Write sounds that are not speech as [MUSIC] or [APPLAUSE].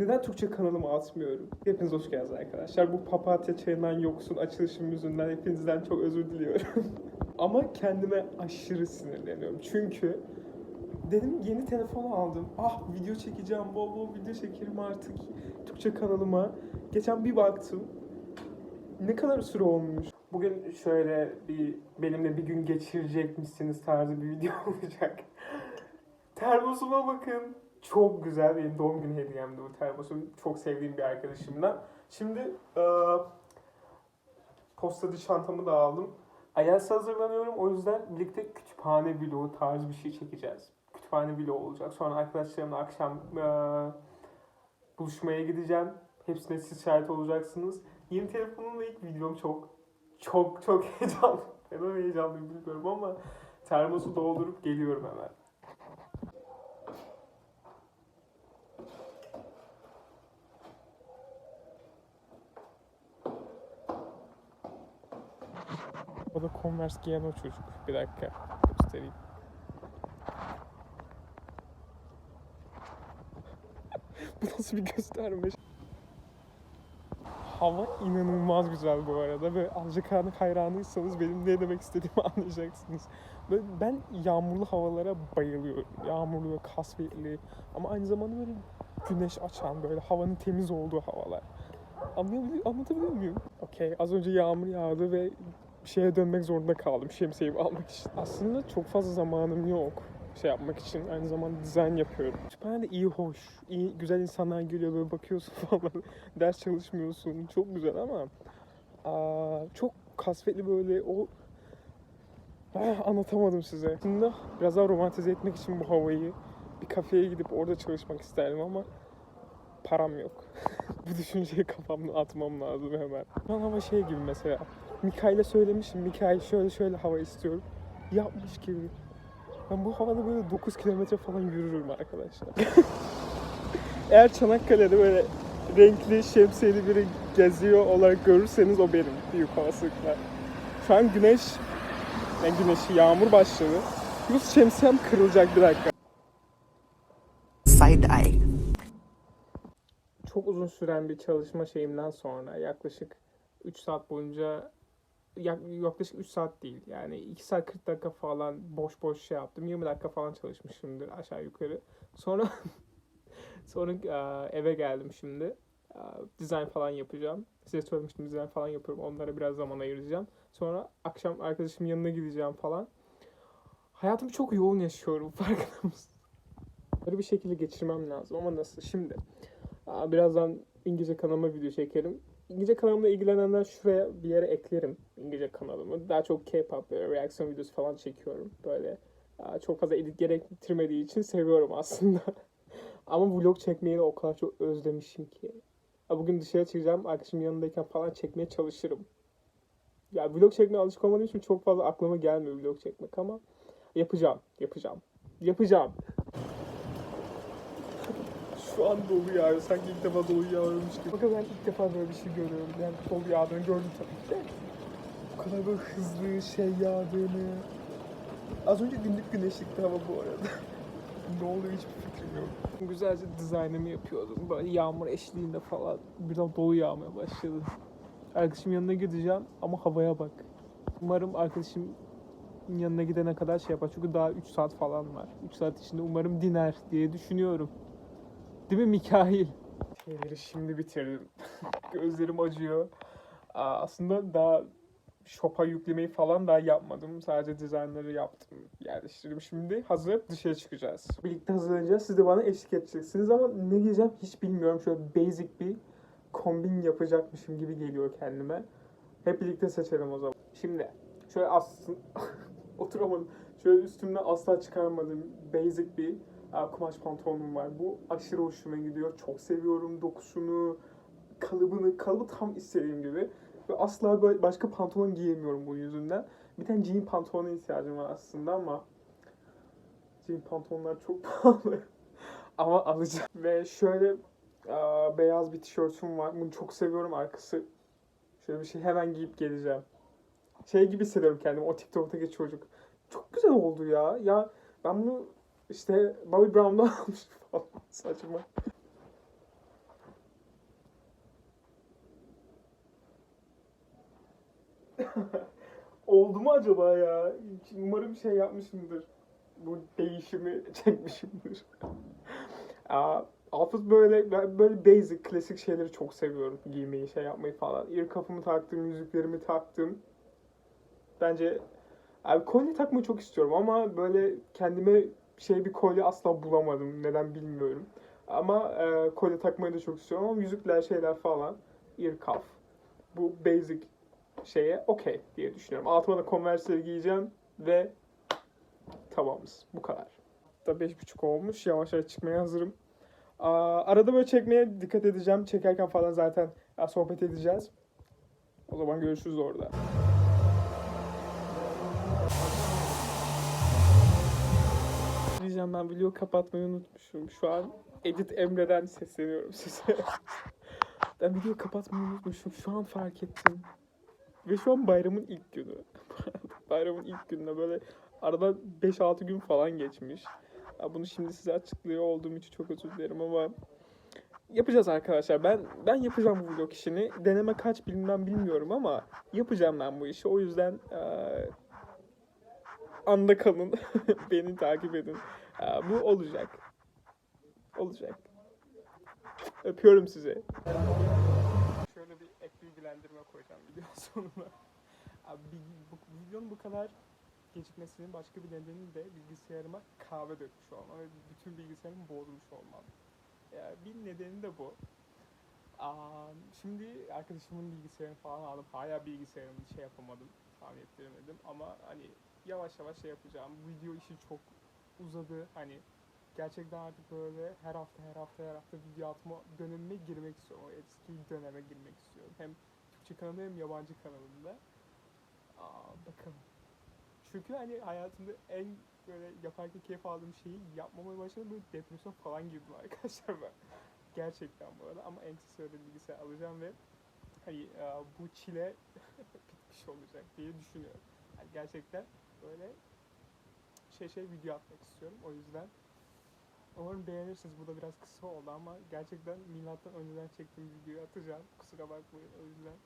Neden Türkçe kanalıma atmıyorum? Hepiniz hoş geldiniz arkadaşlar. Bu papatya çayından yoksun açılışım yüzünden hepinizden çok özür diliyorum. [LAUGHS] Ama kendime aşırı sinirleniyorum. Çünkü dedim yeni telefon aldım. Ah video çekeceğim, bol bol video çekerim artık Türkçe kanalıma. Geçen bir baktım. Ne kadar süre olmuş? Bugün şöyle bir benimle bir gün geçirecekmişsiniz tarzı bir video [LAUGHS] olacak. Termosuma bakın. Çok güzel. Benim doğum günü hediyemdi bu termosum. Çok sevdiğim bir arkadaşımdan. Şimdi eee postacı çantamı da aldım. IELTS'e hazırlanıyorum. O yüzden birlikte kütüphane vlogu tarzı bir şey çekeceğiz. Kütüphane vlogu olacak. Sonra arkadaşlarımla akşam eee, buluşmaya gideceğim. Hepsine siz şahit olacaksınız. Yeni telefonumla ilk videom çok çok çok [LAUGHS] heyecanlı. Neden heyecanlıyım bilmiyorum ama termosu doldurup geliyorum hemen. O da Converse giyen o çocuk. Bir dakika göstereyim. [LAUGHS] bu nasıl bir gösterme? Hava inanılmaz güzel bu arada ve Alcakan'ın hayranıysanız benim ne demek istediğimi [LAUGHS] anlayacaksınız. Böyle ben yağmurlu havalara bayılıyorum. Yağmurlu ve kasvetli ama aynı zamanda böyle güneş açan böyle havanın temiz olduğu havalar. Anlayabiliyor, anlatabiliyor muyum? Okey az önce yağmur yağdı ve şeye dönmek zorunda kaldım şemsiyeyi almak için. Aslında çok fazla zamanım yok şey yapmak için. Aynı zamanda dizayn yapıyorum. Kütüphanede iyi hoş, iyi güzel insanlar geliyor böyle bakıyorsun [LAUGHS] falan. Ders çalışmıyorsun. Çok güzel ama aa, çok kasvetli böyle o Ah, anlatamadım size. Aslında biraz daha romantize etmek için bu havayı bir kafeye gidip orada çalışmak isterdim ama param yok. [LAUGHS] bu düşünceyi kafamdan atmam lazım hemen. An hava şey gibi mesela. Mikail'e söylemişim. Mikail şöyle şöyle hava istiyorum. Yapmış gibi. Ben bu havada böyle 9 kilometre falan yürürüm arkadaşlar. [LAUGHS] Eğer Çanakkale'de böyle renkli şemsiyeli biri geziyor olarak görürseniz o benim büyük olasılıkla. Şu an güneş, yani güneşi yağmur başladı. Yunus şemsiyem kırılacak bir dakika. side eye. Çok uzun süren bir çalışma şeyimden sonra yaklaşık 3 saat boyunca yaklaşık 3 saat değil yani 2 saat 40 dakika falan boş boş şey yaptım. 20 dakika falan çalışmışımdır aşağı yukarı. Sonra [LAUGHS] sonra e, eve geldim şimdi. E, Dizayn falan yapacağım. Size söylemiştim dizayn falan yapıyorum. Onlara biraz zaman ayıracağım. Sonra akşam arkadaşımın yanına gideceğim falan. Hayatımı çok yoğun yaşıyorum [LAUGHS] farkında mısın? Böyle bir şekilde geçirmem lazım ama nasıl? Şimdi Aa, Birazdan İngilizce kanalıma video çekerim. İngilizce kanalımla ilgilenenler şuraya bir yere eklerim İngilizce kanalımı. Daha çok K-pop böyle reaksiyon videosu falan çekiyorum. Böyle çok fazla edit gerektirmediği için seviyorum aslında. [LAUGHS] Ama vlog çekmeyi de o kadar çok özlemişim ki. Bugün dışarı çıkacağım. Arkadaşımın yanındayken falan çekmeye çalışırım. Ya vlog çekmeye alışık olmadığım için çok fazla aklıma gelmiyor vlog çekmek ama yapacağım, yapacağım, yapacağım. Şu an dolu yağıyor. Sanki ilk defa dolu yağıyormuş gibi. Bakın ben ilk defa böyle bir şey görüyorum. Yani dolu yağdığını gördüm tabii ki. Bu kadar böyle hızlı şey yağdığını. Az önce günlük güneşlikti hava bu arada. [LAUGHS] ne oluyor hiçbir fikrim yok. Güzelce dizaynımı yapıyordum. Böyle yağmur eşliğinde falan. Birden dolu yağmaya başladı. Arkadaşımın yanına gideceğim ama havaya bak. Umarım arkadaşım yanına gidene kadar şey yapar. Çünkü daha 3 saat falan var. 3 saat içinde umarım diner diye düşünüyorum. Değil mi Mikail? Şeyleri şimdi bitirdim. [LAUGHS] Gözlerim acıyor. Aa, aslında daha Shop'a yüklemeyi falan daha yapmadım. Sadece dizaynları yaptım. Yerleştirdim. Şimdi hazır dışarı çıkacağız. Birlikte hazırlanacağız. Siz de bana eşlik edeceksiniz ama ne giyeceğim hiç bilmiyorum. Şöyle basic bir kombin yapacakmışım gibi geliyor kendime. Hep birlikte seçelim o zaman. Şimdi şöyle aslında [LAUGHS] oturamadım. Şöyle üstümden asla çıkarmadığım basic bir kumaş pantolonum var. Bu aşırı hoşuma gidiyor. Çok seviyorum dokusunu, kalıbını. Kalıbı tam istediğim gibi. Ve asla böyle başka pantolon giyemiyorum bu yüzünden. Bir tane jean pantolona ihtiyacım var aslında ama jean pantolonlar çok [LAUGHS] pahalı. ama alacağım. Ve şöyle e, beyaz bir tişörtüm var. Bunu çok seviyorum. Arkası şöyle bir şey hemen giyip geleceğim. Şey gibi hissediyorum kendimi. O TikTok'taki çocuk. Çok güzel oldu ya. Ya ben bunu işte Bobby Brown'dan [LAUGHS] almış falan. Saçma. [LAUGHS] Oldu mu acaba ya? Umarım şey yapmışımdır. Bu değişimi [LAUGHS] çekmişimdir. Aa, Outfit böyle böyle basic klasik şeyleri çok seviyorum giymeyi şey yapmayı falan. İr kafamı taktım, yüzüklerimi taktım. Bence abi kolye takmayı çok istiyorum ama böyle kendime şey bir kolye asla bulamadım. Neden bilmiyorum. Ama e, kolye takmayı da çok istiyorum ama yüzükler şeyler falan. Ear cuff. Bu basic şeye okey diye düşünüyorum. Altıma da Converse'leri giyeceğim ve tamamız. Bu kadar. Da beş buçuk olmuş. Yavaş yavaş çıkmaya hazırım. Aa, arada böyle çekmeye dikkat edeceğim. Çekerken falan zaten ya, sohbet edeceğiz. O zaman görüşürüz orada. Diyeceğim ben video kapatmayı unutmuşum. Şu an Edit Emre'den sesleniyorum size. [LAUGHS] ben video kapatmayı unutmuşum. Şu an fark ettim. Ve şu an bayramın ilk günü. [LAUGHS] bayramın ilk gününe böyle arada 5-6 gün falan geçmiş. Ya bunu şimdi size açıklıyor olduğum için çok özür dilerim ama yapacağız arkadaşlar. Ben ben yapacağım bu vlog işini. Deneme kaç bilmem bilmiyorum ama yapacağım ben bu işi. O yüzden eee anda kalın. [LAUGHS] Beni takip edin. Eee, bu olacak. Olacak. Öpüyorum sizi. Şöyle bir ek bilgilendirme koyacağım video sonuna. Abi bu, videonun bu kadar gecikmesinin başka bir nedeni de bilgisayarıma kahve dökmüş olmam ve bütün bilgisayarımı bozmuş olmam. Yani bir nedeni de bu. Aa, şimdi arkadaşımın bilgisayarını falan aldım. Hala bilgisayarımı şey yapamadım. Tamir ettiremedim ama hani yavaş yavaş şey yapacağım. Video işi çok uzadı. Hani gerçekten artık böyle her hafta her hafta her hafta video atma dönemine girmek istiyorum. O eski döneme girmek istiyorum. Hem Türkçe kanalında hem yabancı kanalında. Aa, bakalım. Çünkü hani hayatımda en böyle yaparken keyif aldığım şeyi yapmamaya başladım. Böyle depresyon falan girdim [LAUGHS] arkadaşlar ben. Gerçekten bu arada ama en kısa sürede bilgisayar alacağım ve hani bu çile [LAUGHS] bitmiş olacak diye düşünüyorum. Yani gerçekten böyle şey şey video atmak istiyorum. O yüzden umarım beğenirsiniz. Bu da biraz kısa oldu ama gerçekten milattan önceden çektiğim videoyu atacağım. Kusura bakmayın o yüzden.